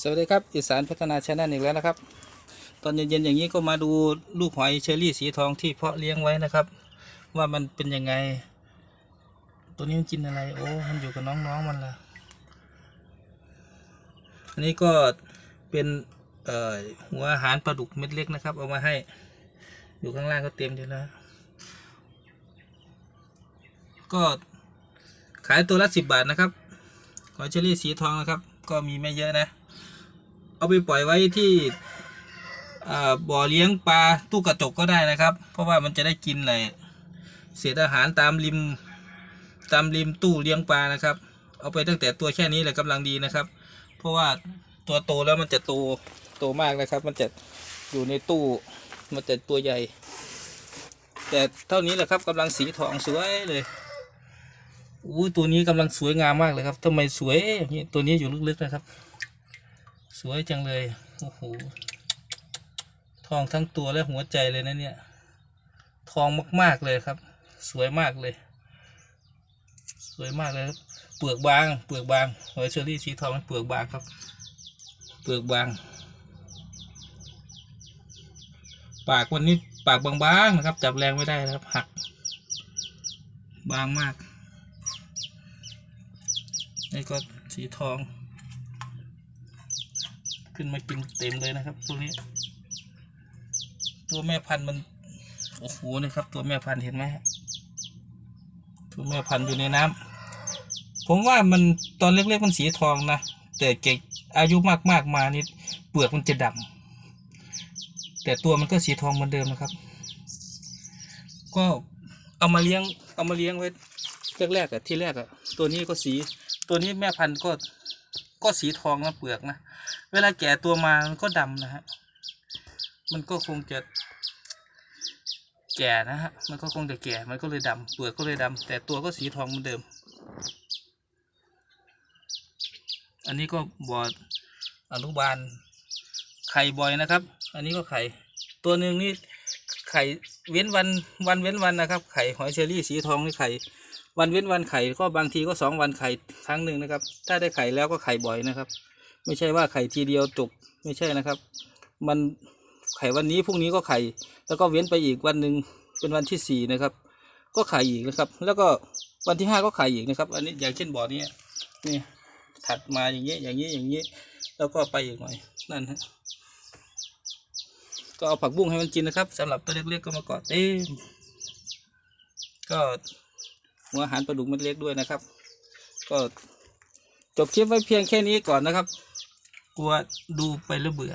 สวัสดีครับอีสานพัฒนาชาแนลอีกแล้วนะครับ ตอนเย็นๆอย่างนี้ก็มาดูลูกหอยเชอรี่สีทองที่เพาะเลี้ยงไว้นะครับ ว่ามันเป็นยังไง ตัวนี้มันกินอะไร โอ้มันอยู่กับน้องๆมันละอันนี้ก็เป็นหัวอาหารปลาดุกเม็ดเล็กนะครับ เอามาให้อยู่ข้างล่างก็เต็มอยู่แล้ว ก็ขายตัวละสิบบาทนะครับหอยเชอรี่สีทองนะครับ ก็มีไม่เยอะนะ เอาไปปล่อยไว้ที่บ่อเลี้ยงปลาตู้กระจกก็ได้นะครับ เพราะว่ามันจะได้กินอะไรเศษอาหารตามริมตามริมตู้เลี้ยงปลานะครับ เอาไปตั้งแต่ตัวแค่นี้แหละกำลังดีนะครับ เพราะว่าตัวโตแล้วมันจะโตโตมากนะครับ มันจะอยู่ในตู้มันจะตัวใหญ่ แต่เท่านี้แหละครับกำลังสีทองสวยเลยอู้ตัวนี้กำลังสวยงามมากเลยครับทำไมสวยอย่างนี้ตัวนี้อยู่ลึกๆนะครับ สวยจังเลย โอ้โห ทองทั้งตัวและหัวใจเลยนะเนี่ย ทองมาก ๆ เลยครับ สวยมากเลย สวยมากเลยครับ เปลือกบาง เปลือกบางหอยเชอรี่สีทองเปลือกบางครับ เปลือกบาง ปากวันนี้ปากบางๆนะครับ จับแรงไม่ได้นะครับ หัก บางมากนี่ก็สีทอง ขึ้นมากินเต็มเลยนะครับ ตัวนี้ ตัวแม่พันธุ์มันโอ้โหนี่ครับ ตัวแม่พันธุ์เห็นไหมฮะตัวแม่พันธุ์อยู่ในน้ำผมว่ามันตอนเล็กๆมันสีทองนะแต่เก่อายุมากๆมานี่เปลือกมันจะดำแต่ตัวมันก็สีทองเหมือนเดิมนะครับ ก็เอามาเลี้ยงเอามาเลี้ยงไว้แรกๆอะที่แรกอะตัวนี้ก็สีตัวนี้แม่พันธุ์ก็ ก็สีทองนะเปลือกนะ เวลาแก่ตัวมามันก็ดำนะฮะ มันก็คงจะแก่นะฮะ มันก็คงจะแก่ มันก็เลยดำเปลือกก็เลยดำแต่ตัวก็สีทองเหมือนเดิม อันนี้ก็บอดอนุบาลไข่บอยนะครับ อันนี้ก็ไข่ ตัวหนึ่งนี่ไข่ เว้นวันวันเว้นวันนะครับ ไข่หอยเชอรี่สีทองนี่ไข่ วันเว้นวันไข่ก็บางทีก็สองวันไข่ครั้งหนึ่งนะครับ ถ้าได้ไข่แล้วก็ไข่บ่อยนะครับ ไม่ใช่ว่าไข่ทีเดียวจบไม่ใช่นะครับ มันไข่วันนี้พรุ่งนี้ก็ไข่ แล้วก็เว้นไปอีกวันหนึ่งเป็นวันที่สี่นะครับ ก็ไข่อีกนะครับ แล้วก็วันที่ห้าก็ไข่อีกนะครับ อันนี้อย่างเช่นบ่อนี้นี่ถัดมาอย่างเงี้ยอย่างนี้อย่างนี้แล้วก็ไปอีกหน่อยนั่นฮะ ก็เอาผักบุ้งให้มันกินนะครับสำหรับตัวเล็กๆก็มาเกาะเต็มก็หัวอาหารปลาดุกม็ดเล็กด้วยนะครับ ก็จบคลิปไว้เพียงแค่นี้ก่อนนะครับ กลัวดูไปแล้วเบื่อ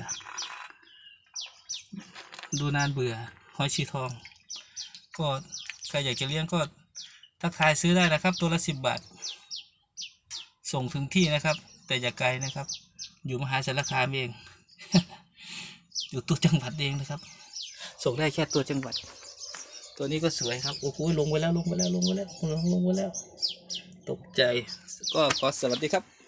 ดูนานเบื่อหอยชีทอง ก็ใครอยากจะเลี้ยงก็ทักทายซื้อได้นะครับ ตัวละสิบบาท ส่งถึงที่นะครับ แต่อย่าไกลนะครับ อยู่มหาสารคามเอง อยู่ตัวจังหวัดเองนะครับ ส่งได้แค่ตัวจังหวัด ตัวนี้ก็สวยครับ โอ้โหลงไปแล้วลงไปแล้วลงไปแล้วลงลงไปแล้ว ตกใจ ก็ขอสวัสดีครับ